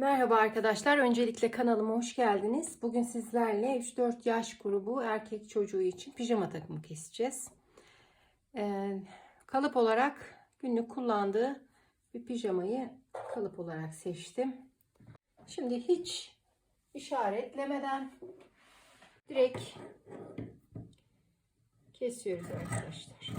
Merhaba arkadaşlar. Öncelikle kanalıma hoş geldiniz. Bugün sizlerle 3-4 yaş grubu erkek çocuğu için pijama takımı keseceğiz. Ee, kalıp olarak günlük kullandığı bir pijamayı kalıp olarak seçtim. Şimdi hiç işaretlemeden direkt kesiyoruz arkadaşlar.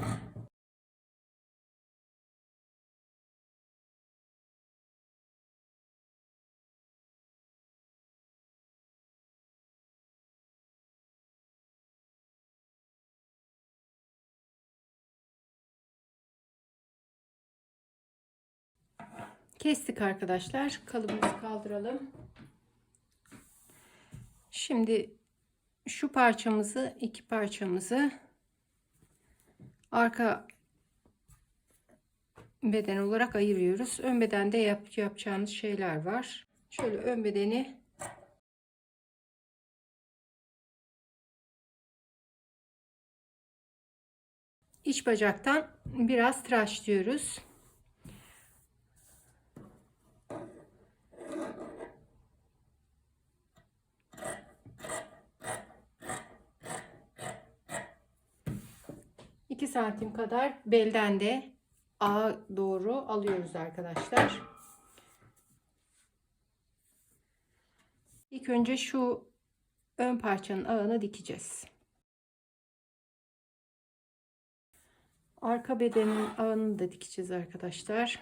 Kestik arkadaşlar. Kalıbımızı kaldıralım. Şimdi şu parçamızı, iki parçamızı arka beden olarak ayırıyoruz. Ön bedende yap, yapacağımız şeyler var. Şöyle ön bedeni iç bacaktan biraz tıraşlıyoruz. İki santim kadar belden de ağa doğru alıyoruz arkadaşlar. İlk önce şu ön parçanın ağını dikeceğiz. Arka bedenin ağını da dikeceğiz arkadaşlar.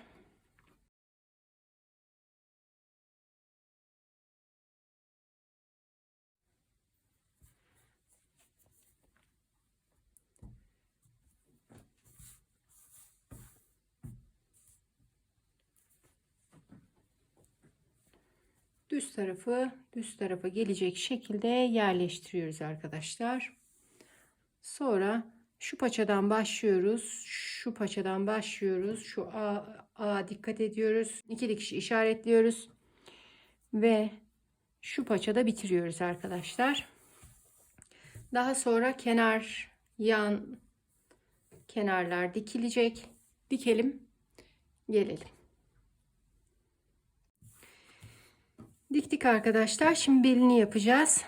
Düz tarafı düz tarafa gelecek şekilde yerleştiriyoruz arkadaşlar. Sonra şu paçadan başlıyoruz. Şu paçadan başlıyoruz. Şu A, A dikkat ediyoruz. İki dikiş işaretliyoruz. Ve şu paçada bitiriyoruz arkadaşlar. Daha sonra kenar yan kenarlar dikilecek. Dikelim. Gelelim. Diktik arkadaşlar. Şimdi belini yapacağız.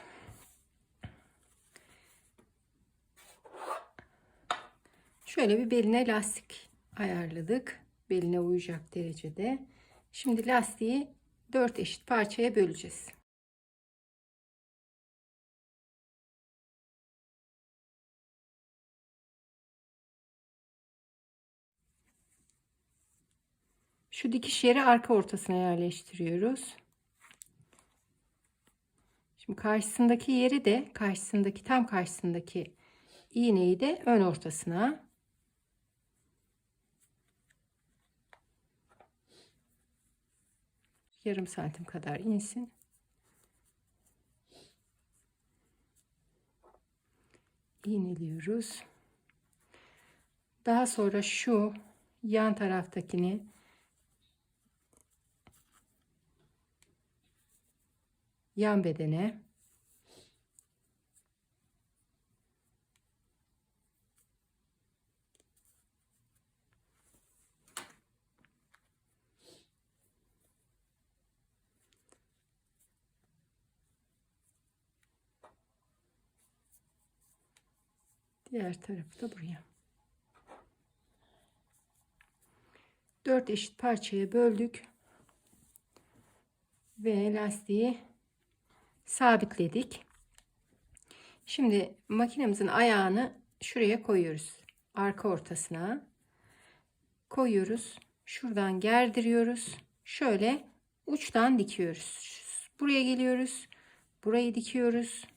Şöyle bir beline lastik ayarladık. Beline uyacak derecede. Şimdi lastiği 4 eşit parçaya böleceğiz. Şu dikiş yeri arka ortasına yerleştiriyoruz. Şimdi karşısındaki yeri de karşısındaki tam karşısındaki iğneyi de ön ortasına yarım santim kadar insin. iğneliyoruz. Daha sonra şu yan taraftakini yan bedene diğer tarafı da buraya. Dört eşit parçaya böldük ve lastiği sabitledik. Şimdi makinemizin ayağını şuraya koyuyoruz. Arka ortasına koyuyoruz. Şuradan gerdiriyoruz. Şöyle uçtan dikiyoruz. Buraya geliyoruz. Burayı dikiyoruz.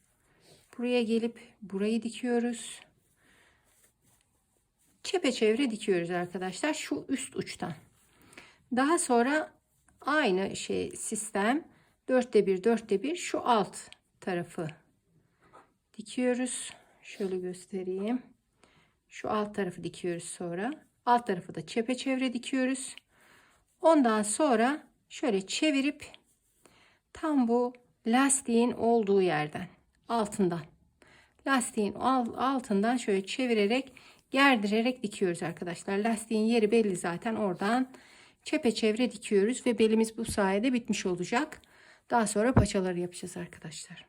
Buraya gelip burayı dikiyoruz. Çepeçevre dikiyoruz arkadaşlar. Şu üst uçtan. Daha sonra aynı şey sistem dörtte bir dörtte bir şu alt tarafı dikiyoruz. Şöyle göstereyim. Şu alt tarafı dikiyoruz sonra. Alt tarafı da çepeçevre dikiyoruz. Ondan sonra şöyle çevirip tam bu lastiğin olduğu yerden altından lastiğin altından şöyle çevirerek gerdirerek dikiyoruz arkadaşlar. Lastiğin yeri belli zaten oradan çepeçevre dikiyoruz ve belimiz bu sayede bitmiş olacak. Daha sonra paçaları yapacağız arkadaşlar.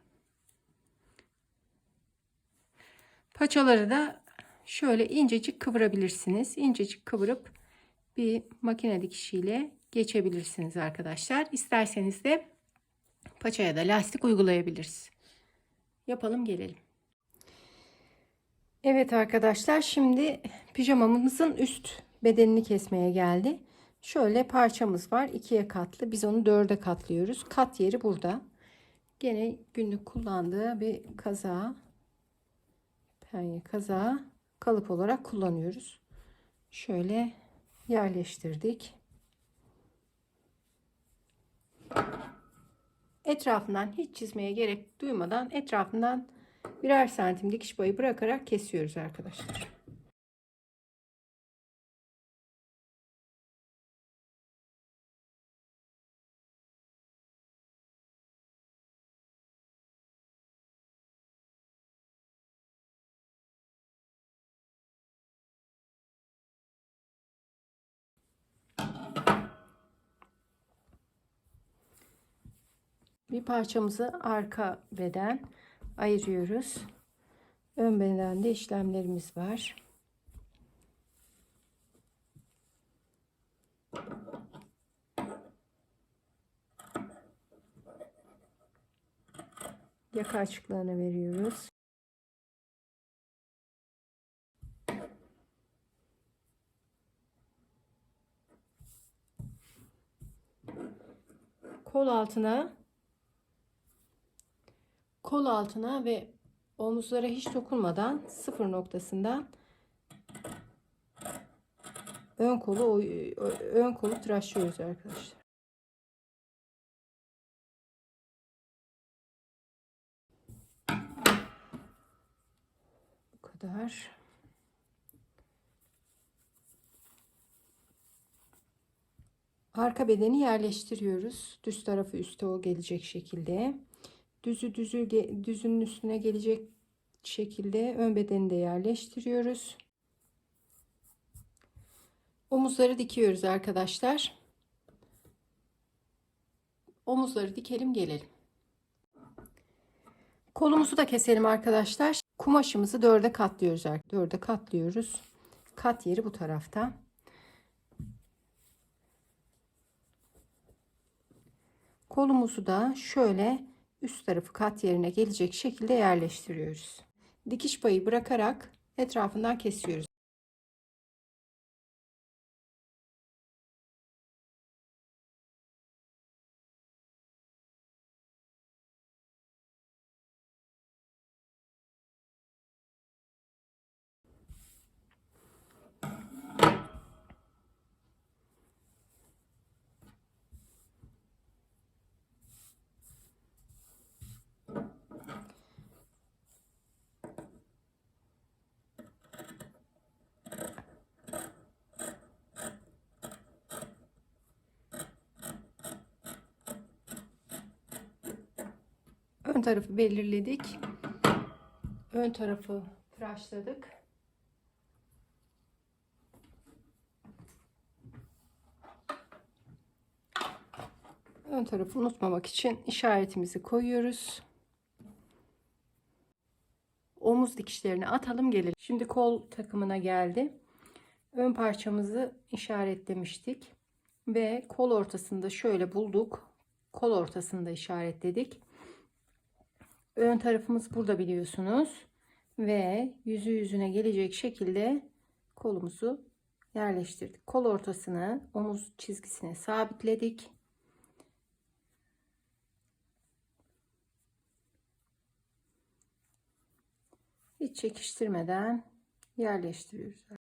Paçaları da şöyle incecik kıvırabilirsiniz. İncecik kıvırıp bir makine dikişiyle geçebilirsiniz arkadaşlar. İsterseniz de paçaya da lastik uygulayabiliriz. Yapalım gelelim. Evet arkadaşlar şimdi pijamamızın üst bedenini kesmeye geldi. Şöyle parçamız var ikiye katlı biz onu dörde katlıyoruz. Kat yeri burada. Gene günlük kullandığı bir kaza penye kaza kalıp olarak kullanıyoruz. Şöyle yerleştirdik. Etrafından hiç çizmeye gerek duymadan etrafından birer santim dikiş boyu bırakarak kesiyoruz arkadaşlar. Bir parçamızı arka beden ayırıyoruz. Ön bedende işlemlerimiz var. Yaka açıklığını veriyoruz. Kol altına kol altına ve omuzlara hiç dokunmadan sıfır noktasından ön kolu ön kolu tıraşlıyoruz arkadaşlar. Bu kadar. Arka bedeni yerleştiriyoruz. Düz tarafı üste o gelecek şekilde düzü düzü düzünün üstüne gelecek şekilde ön bedeni de yerleştiriyoruz. Omuzları dikiyoruz arkadaşlar. Omuzları dikelim gelelim. Kolumuzu da keselim arkadaşlar. Kumaşımızı dörde katlıyoruz. Dörde katlıyoruz. Kat yeri bu tarafta. Kolumuzu da şöyle üst tarafı kat yerine gelecek şekilde yerleştiriyoruz. Dikiş payı bırakarak etrafından kesiyoruz. Ön tarafı belirledik. Ön tarafı tıraşladık. Ön tarafı unutmamak için işaretimizi koyuyoruz. Omuz dikişlerini atalım gelelim. Şimdi kol takımına geldi. Ön parçamızı işaretlemiştik. Ve kol ortasında şöyle bulduk. Kol ortasında işaretledik. Ön tarafımız burada biliyorsunuz. Ve yüzü yüzüne gelecek şekilde kolumuzu yerleştirdik. Kol ortasını omuz çizgisine sabitledik. Hiç çekiştirmeden yerleştiriyoruz.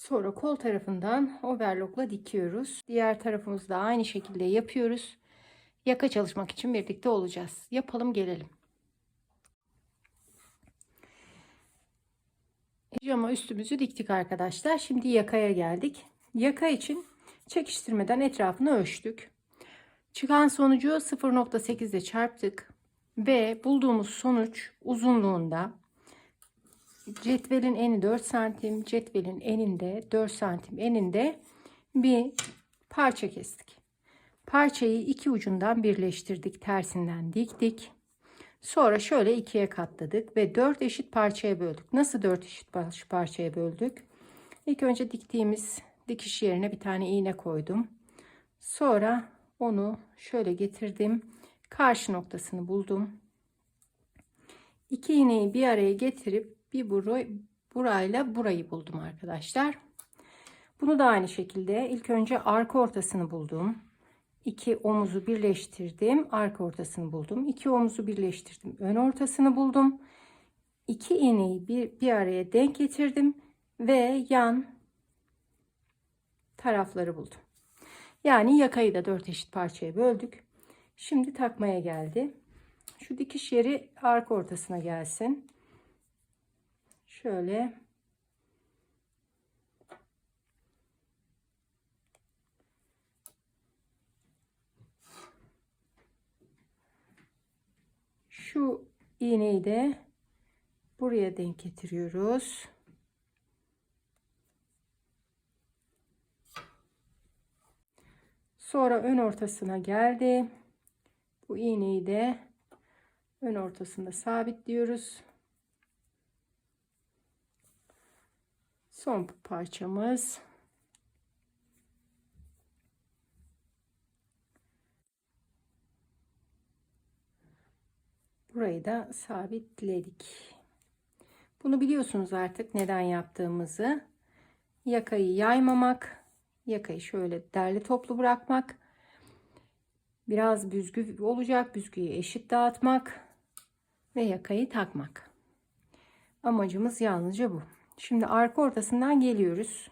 Sonra kol tarafından overlockla dikiyoruz. Diğer tarafımızı da aynı şekilde yapıyoruz. Yaka çalışmak için birlikte olacağız. Yapalım gelelim. Pijama üstümüzü diktik arkadaşlar. Şimdi yakaya geldik. Yaka için çekiştirmeden etrafını ölçtük. Çıkan sonucu 0.8 ile çarptık ve bulduğumuz sonuç uzunluğunda cetvelin eni 4 santim, cetvelin eninde 4 santim eninde bir parça kestik. Parçayı iki ucundan birleştirdik, tersinden diktik. Sonra şöyle ikiye katladık ve dört eşit parçaya böldük. Nasıl dört eşit parçaya böldük? İlk önce diktiğimiz dikiş yerine bir tane iğne koydum. Sonra onu şöyle getirdim. Karşı noktasını buldum. İki iğneyi bir araya getirip bir burayı, burayla burayı buldum arkadaşlar. Bunu da aynı şekilde ilk önce arka ortasını buldum. İki omuzu birleştirdim. Arka ortasını buldum. İki omuzu birleştirdim. Ön ortasını buldum. İki iğneyi bir, bir araya denk getirdim. Ve yan tarafları buldum. Yani yakayı da dört eşit parçaya böldük. Şimdi takmaya geldi. Şu dikiş yeri arka ortasına gelsin. Şöyle şu iğneyi de buraya denk getiriyoruz. Sonra ön ortasına geldi. Bu iğneyi de ön ortasında sabitliyoruz. Son parçamız. Burayı da sabitledik. Bunu biliyorsunuz artık neden yaptığımızı. Yakayı yaymamak, yakayı şöyle derli toplu bırakmak. Biraz büzgü olacak, büzgüyü eşit dağıtmak ve yakayı takmak. Amacımız yalnızca bu. Şimdi arka ortasından geliyoruz.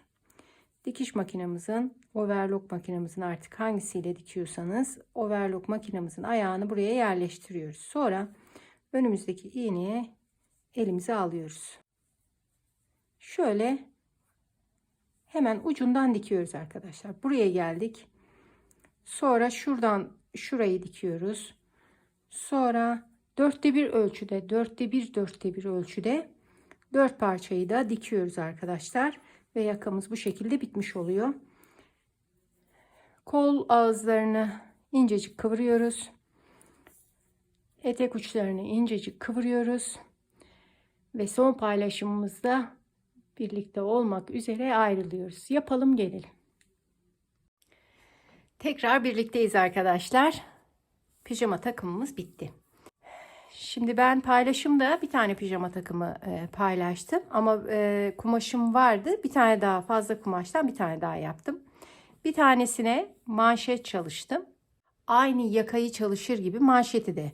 Dikiş makinemizin, overlock makinemizin artık hangisiyle dikiyorsanız overlock makinemizin ayağını buraya yerleştiriyoruz. Sonra önümüzdeki iğneye elimize alıyoruz. Şöyle hemen ucundan dikiyoruz arkadaşlar. Buraya geldik. Sonra şuradan şurayı dikiyoruz. Sonra dörtte bir ölçüde, dörtte bir, dörtte bir ölçüde dört parçayı da dikiyoruz arkadaşlar. Ve yakamız bu şekilde bitmiş oluyor. Kol ağızlarını incecik kıvırıyoruz. Etek uçlarını incecik kıvırıyoruz. Ve son paylaşımımızda birlikte olmak üzere ayrılıyoruz. Yapalım gelelim. Tekrar birlikteyiz arkadaşlar. Pijama takımımız bitti. Şimdi ben paylaşımda bir tane pijama takımı e, paylaştım ama e, kumaşım vardı. Bir tane daha fazla kumaştan bir tane daha yaptım. Bir tanesine manşet çalıştım. Aynı yakayı çalışır gibi manşeti de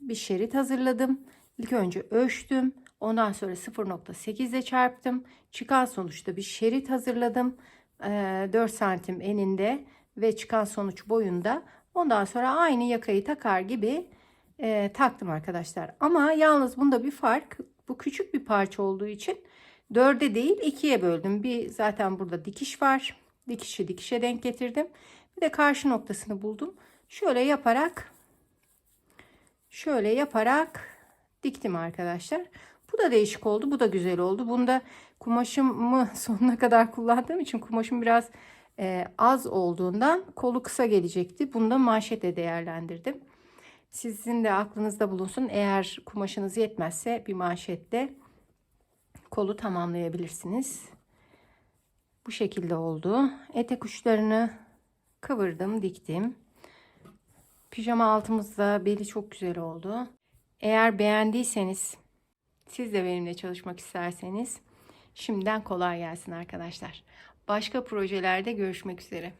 bir şerit hazırladım. İlk önce ölçtüm. Ondan sonra 0.8 ile çarptım. Çıkan sonuçta bir şerit hazırladım. E, 4 santim eninde ve çıkan sonuç boyunda. Ondan sonra aynı yakayı takar gibi e, taktım arkadaşlar. Ama yalnız bunda bir fark. Bu küçük bir parça olduğu için dörde değil ikiye böldüm. Bir zaten burada dikiş var. Dikişi dikişe denk getirdim. Bir de karşı noktasını buldum. Şöyle yaparak şöyle yaparak diktim arkadaşlar. Bu da değişik oldu. Bu da güzel oldu. Bunda kumaşımı sonuna kadar kullandığım için kumaşım biraz e, az olduğundan kolu kısa gelecekti. Bunda manşete değerlendirdim. Sizin de aklınızda bulunsun. Eğer kumaşınız yetmezse bir manşetle kolu tamamlayabilirsiniz. Bu şekilde oldu. Etek uçlarını kıvırdım, diktim. Pijama altımızda beli çok güzel oldu. Eğer beğendiyseniz, siz de benimle çalışmak isterseniz şimdiden kolay gelsin arkadaşlar. Başka projelerde görüşmek üzere.